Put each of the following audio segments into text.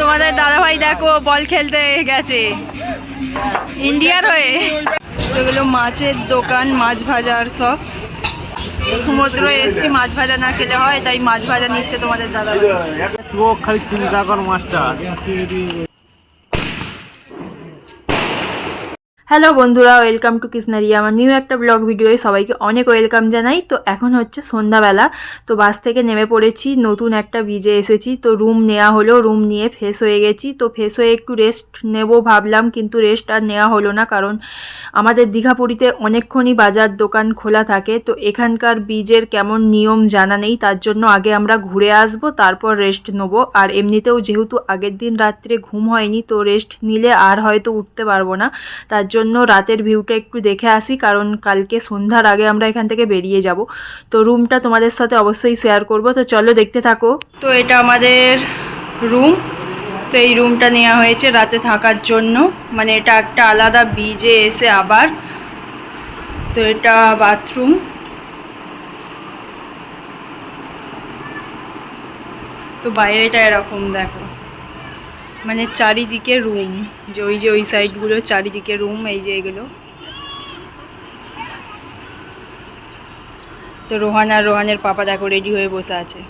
তোমাদের দাদাভাই দেখো বল খেলতে গেছে। ইন্ডিয়ার হয়ে। এগুলো মাছের দোকান, মাছ ভাজার সব। সমুদ্র এসছি, মাছ ভাজা না খেলে হয়, তাই মাছ ভাজা নিচ্ছে তোমাদের দাদা চোখ খালি চিন্তা কর মাস্টার হ্যালো বন্ধুরা ওয়েলকাম টু কৃষ্ণারিয়া আমার নিউ একটা ব্লগ ভিডিওয়ে সবাইকে অনেক ওয়েলকাম জানাই। তো এখন হচ্ছে সন্ধ্যাবেলা, তো বাস থেকে নেমে পড়েছি, নতুন একটা বিজে এসেছি। তো রুম নেওয়া হলো রুম নিয়ে ফ্রেশ হয়ে গেছি। তো ফ্রেশ হয়ে একটু রেস্ট নেব ভাবলাম, কিন্তু রেস্ট আর নেওয়া হলো না, কারণ আমাদের দীঘাপুরীতে অনেকক্ষণই বাজার দোকান খোলা থাকে। তো এখানকার বীজের কেমন নিয়ম জানা নেই, তার জন্য আগে আমরা ঘুরে আসব, তারপর রেস্ট নেব। আর এমনিতেও যেহেতু আগের দিন রাত্রে ঘুম হয়নি, তো রেস্ট নিলে আর হয়তো উঠতে পারব না। তার জন্য রাতের ভিউটা একটু দেখে আসি, কারণ কালকে সন্ধ্যার আগে আমরা এখান থেকে বেরিয়ে যাব। তো রুমটা তোমাদের সাথে অবশ্যই শেয়ার করব। তো চলো দেখতে থাকো। তো এটা আমাদের রুম তো এই রুমটা নেওয়া হয়েছে রাতে থাকার জন্য। মানে এটা একটা আলাদা বিজে এসে আবার। তো এটা বাথরুম তো বাইরেটা এরকম দেখো। মানে চারিদিকে রুম যে ওই যে ওই সাইডগুলো চারিদিকে রুম এই যে এগুলো। তো রোহান আর রোহানের পাপা দেখো রেডি হয়ে বসে আছে।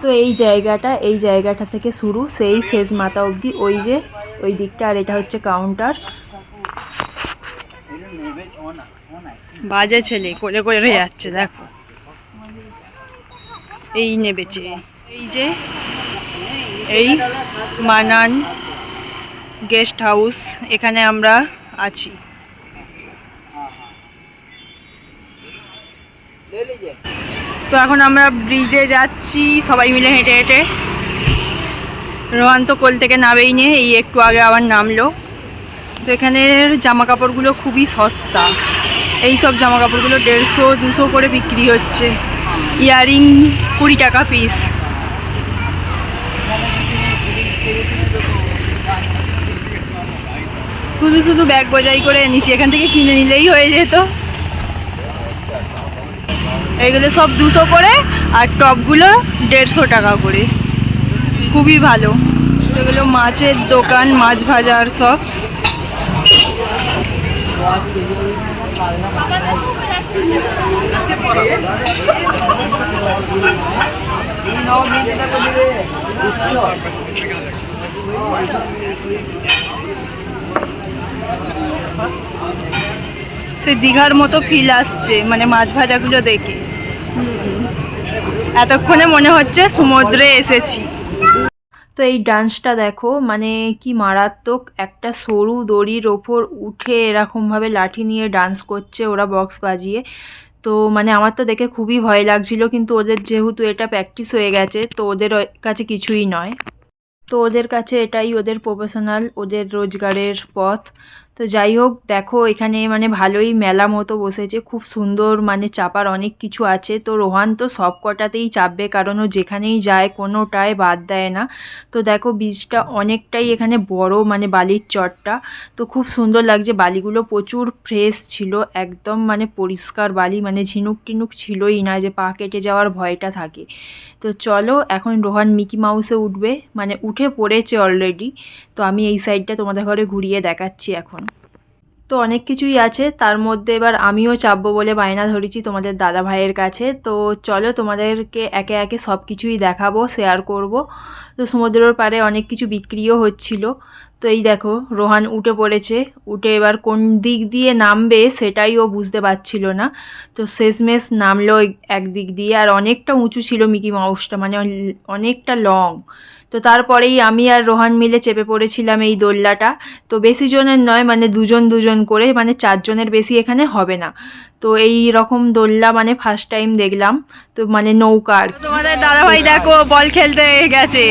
তো এই জায়গাটা এই জায়গাটা থেকে শুরু সেই শেষ মাথা অবধি ওই যে ওই দিকটা আর এটা হচ্ছে কাউন্টার বাজে ছেলে করে করে যাচ্ছে দেখো। এই নেবেছে এই যে এই মানান গেস্ট হাউস এখানে আমরা আছি। তো এখন আমরা ব্রিজে যাচ্ছি, সবাই মিলে হেঁটে হেঁটে। রোহান তো কোল থেকে নামেই নিয়ে এই একটু আগে আবার নামলো। তো এখানের জামা কাপড়গুলো খুবই সস্তা। এই সব জামা কাপড়গুলো দেড়শো, দুশো করে বিক্রি হচ্ছে। ইয়ারিং কুড়ি টাকা পিস শুধু শুধু ব্যাগ বোঝাই করে নিচে এখান থেকে কিনে নিলেই হয়ে যেত। এগুলো সব দুশো করে আর টপগুলো দেড়শো টাকা করে। খুবই ভালো। এগুলো মাছের দোকান, মাছ ভাজার সব। সে দীঘার মতো ফিল আসছে মানে মাছ ভাজাগুলো দেখে। এতক্ষণে মনে হচ্ছে সমুদ্রে এসেছি। তো এই ডান্সটা দেখো মানে কি মারাত্মক একটা সরু দড়ির ওপর উঠে এরকমভাবে লাঠি নিয়ে ডান্স করছে ওরা বক্স বাজিয়ে। তো মানে আমার তো দেখে খুবই ভয় লাগছিল, কিন্তু ওদের যেহেতু এটা প্র্যাকটিস হয়ে গেছে, তো ওদের কাছে কিছুই নয়। তো ওদের কাছে এটাই ওদের প্রফেশনাল ওদের রোজগারের পথ। তো যাই হোক, দেখো এখানে মানে ভালোই মেলা মতো বসেছে। খুব সুন্দর মানে চাপার অনেক কিছু আছে। তো রোহান তো সব কটাতেই চাপবে, কারণ ও যেখানেই যায় কোনোটায় বাদ দেয় না। তো দেখো বীজটা অনেকটাই এখানে বড় মানে বালির চটটা। তো খুব সুন্দর লাগছে, বালিগুলো প্রচুর ফ্রেশ ছিল, একদম মানে পরিষ্কার বালি মানে ঝিনুক টিনুক ছিলই না যে পা কেটে যাওয়ার ভয়টা থাকে। তো চলো, এখন রোহান মিকি মাউসে উঠবে মানে উঠে পড়েছে অলরেডি তো আমি এই সাইডটা তোমাদের ঘরে ঘুরিয়ে দেখাচ্ছি এখন। তো অনেক কিছুই আছে। তার মধ্যে এবার আমিও চাপবো বলে বায়না ধরেছি তোমাদের দাদা ভাইয়ের কাছে। তো চলো তোমাদেরকে একে একে সব কিছুই দেখাবো শেয়ার করব। তো সমুদ্রের পাড়ে অনেক কিছু বিক্রিও হচ্ছিল। তো এই দেখো রোহান উঠে পড়েছে। উঠে এবার কোন দিক দিয়ে নামবে সেটাই ও বুঝতে পারছিল না। তো শেষমেশ নামলো এক দিক দিয়ে আর অনেকটা উঁচু ছিল মিকি মাউসটা মানে অনেকটা লং। তো তারপরেই আমি আর রোহান মিলে চেপে পড়েছিলাম এই দোল্লাটা। তো বেশি জনের নয় মানে দুজন দুজন করে মানে চারজনের বেশি এখানে হবে না। তো এই রকম দোল্লা মানে ফার্স্ট টাইম দেখলাম তো মানে নৌকার তোমাদের দাদা ভাই দেখো বল খেলতে গেছে।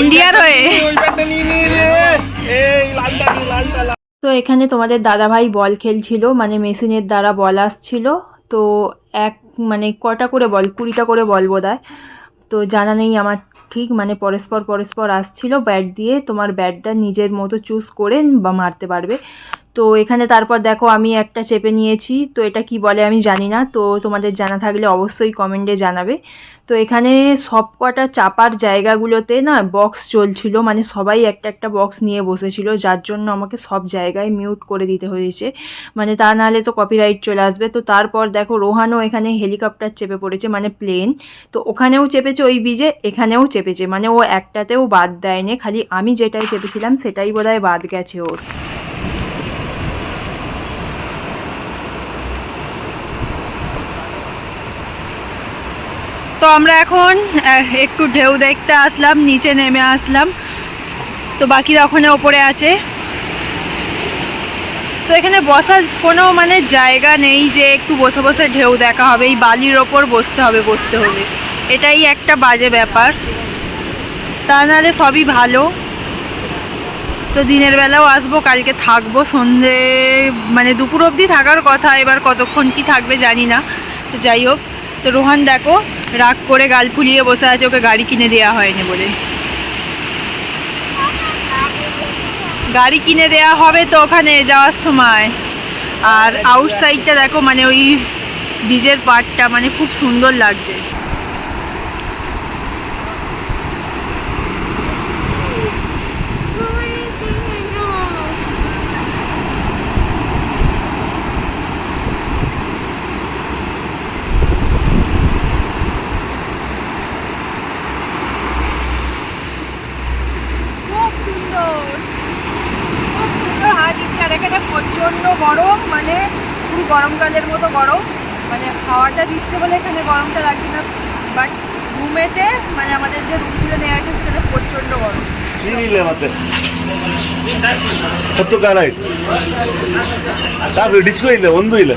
ইন্ডিয়ার হয়ে। তো এখানে তোমাদের দাদা ভাই বল খেলছিল মানে মেশিনের দ্বারা বল আসছিল। তো এক মানে কটা করে বল, কুড়িটা করে বল বোধহয়। তো জানা নেই আমার ঠিক মানে পরস্পর পরস্পর আসছিল। ব্যাট দিয়ে তোমার ব্যাটটা নিজের মতো চুজ করে বা মারতে পারবে। তো এখানে তারপর দেখো আমি একটা চেপে নিয়েছি। তো এটা কি বলে আমি জানি না। তো তোমাদের জানা থাকলে অবশ্যই কমেন্টে জানাবে। তো এখানে সব কটা চাপার জায়গাগুলোতে না বক্স চলছিল। মানে সবাই একটা একটা বক্স নিয়ে বসেছিল। যার জন্য আমাকে সব জায়গায় মিউট করে দিতে হয়েছে। মানে তা নাহলে তো কপিরাইট চলে আসবে। তো তারপর দেখো রোহানও এখানে হেলিকপ্টার চেপে পড়েছে মানে প্লেন তো ওখানেও চেপেছে ওই বীজে এখানেও চেপেছে। মানে ও একটাতেও বাদ দেয়নি। খালি আমি যেটাই চেপেছিলাম, সেটাই বোধহয় বাদ গেছে ওর। তো আমরা এখন একটু ঢেউ দেখতে আসলাম, নিচে নেমে আসলাম। তো বাকিরা ওখানে ওপরে আছে। তো এখানে বসার কোনো মানে জায়গা নেই যে একটু বসে বসে ঢেউ দেখা হবে, এই বালির ওপর বসতে হবে বসতে হবে। এটাই একটা বাজে ব্যাপার। তা নাহলে সবই ভালো। তো দিনের বেলাও আসব, কালকে থাকব। সন্ধে মানে দুপুর অবধি থাকার কথা, এবার কতক্ষণ কি থাকবে জানি না। তো যাই হোক, তো রোহান দেখো রাগ করে গাল ফুলিয়ে বসে আছে, ওকে গাড়ি কিনে দেওয়া হয়নি বলে। গাড়ি কিনে দেয়া হবে তো ওখানে যাওয়ার সময়। আর আউটসাইডটা দেখো মানে ওই বীজের পার্টটা মানে খুব সুন্দর লাগছে খুব সুন্দর খুব সুন্দর হাওয়া দিচ্ছে আর এখানে প্রচণ্ড গরম মানে পুরো গরমকালের মতো গরম মানে হাওয়াটা দিচ্ছে বলে এখানে গরমটা লাগছে না বাট রুমেতে মানে আমাদের যে রুমগুলো নেওয়া আছে সেখানে প্রচণ্ড গরম ಇಲ್ಲ ಮತ್ತೆ ಹತ್ತು ಕಾಲ ಆಯ್ತು ಯಾರು ಡಿಸ್ಕೋ ಇಲ್ಲ ಒಂದು ಇಲ್ಲ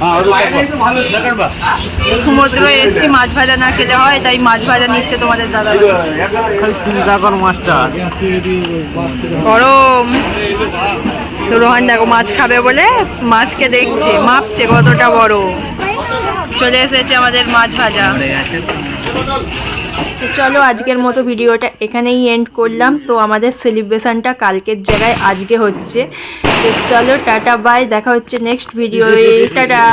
ಹಾ ಅದು ತಗೊಂಡ್ ಬಾ সমুদ্র এসছি মাছ ভাজা না খেলে হয় তাই মাছ ভাজা নিচ্ছে তোমাদের দাদা ಇದು ಯಾಕಂದ್ರೆ খালি চিন্তা কর মাস্টার গরম তো রোহান দেখো মাছ খাবে বলে মাছকে দেখছে, মাপছে কতটা বড়। চলে এসেছে আমাদের মাছ ভাজা। তো চলো আজকের মতো ভিডিওটা এখানেই এন্ড করলাম। তো আমাদের সেলিব্রেশনটা কালকের জায়গায় আজকে হচ্ছে। তো চলো টাটা বাই দেখা হচ্ছে নেক্সট ভিডিও টাটা!